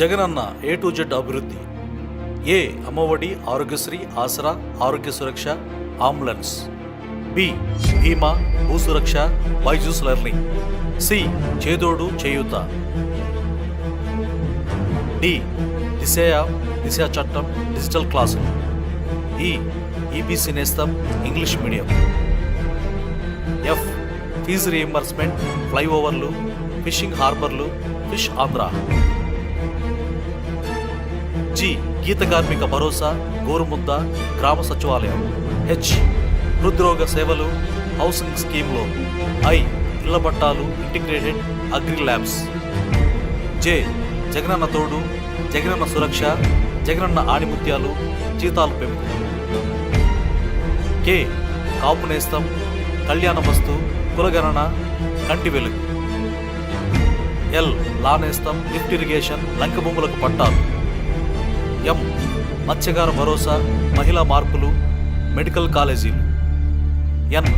Jagananna A to Z అభివృద్ధి. ఏ Ammavodi Aarogyasri Asara Arogya Suraksha ambulance. B Bima Bhusuraksha Byju's learning C Chedodu Cheyutha. D దిశ దిశ చట్టం digital క్లాసులు E e, EBC Nestham English medium. F fee reimbursement ఫ్లైఓవర్లు fishing హార్బర్లు fish Andhra. G Geetha Karmika Bharosa గోరుముద్ద గ్రామ సచివాలయం. H హృద్రోగ సేవలు housing స్కీమ్లో. I ఇళ్ళ పట్టాలు integrated agri labs. J Jagananna Thodu Jagananna Suraksha Jagananna ఆణిముత్యాలు జీతాలు పెంపు. కే కాపు నేస్తం కళ్యాణ వస్తు కులగణన కంటి వెలుగు. ఎల్ లా నేస్తం లిఫ్ట్ ఇరిగేషన్ లంక భూములకు పట్టాలు. ఎం. మత్స్యకార భరోసా మహిళా మార్పులు మెడికల్ కాలేజీలు. ఎన్.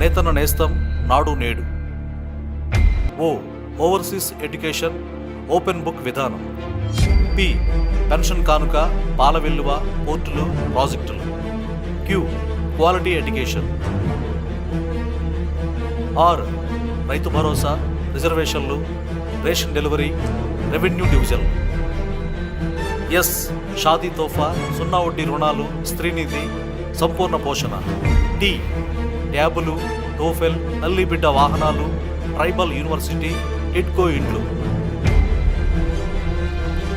Nethanna Nestham Nadu Nedu. O. Overseas education open book విధానం. పి. పెన్షన్ కానుక పాల విల్లువ పోర్టులు ప్రాజెక్టులు. Q. Quality education. R. Rythu Bharosa రిజర్వేషన్లు ration delivery revenue division S Shaadi Tohfa సున్నా వడ్డీ రుణాలు స్త్రీనిధి సంపూర్ణ పోషణ. డి ట్యాబులు టోఫెల్ తల్లి బిడ్డ వాహనాలు ట్రైబల్ యూనివర్సిటీ టిడ్కో ఇండ్లు.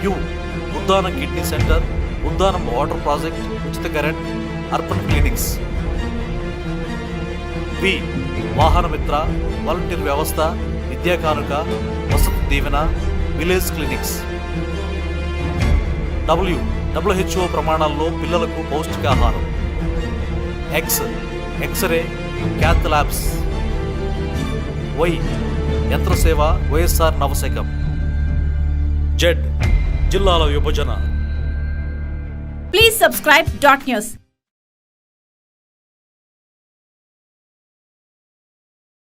You Uddanam kidney centre Uddanam water project ఉచిత కరెంట్ అర్బన్ క్లినిక్స్. వి వాహన మిత్ర వాలంటీర్ వ్యవస్థ Vidya Kanuka Vasathi Deevena village clinics. W WHO ప్రమాణాల్లో పిల్లలకు పౌష్టికాహారం. X x ray cath labs Y Yantraseva YSR Navasakam. Z జిల్లాల విభజన. Please subscribe dot news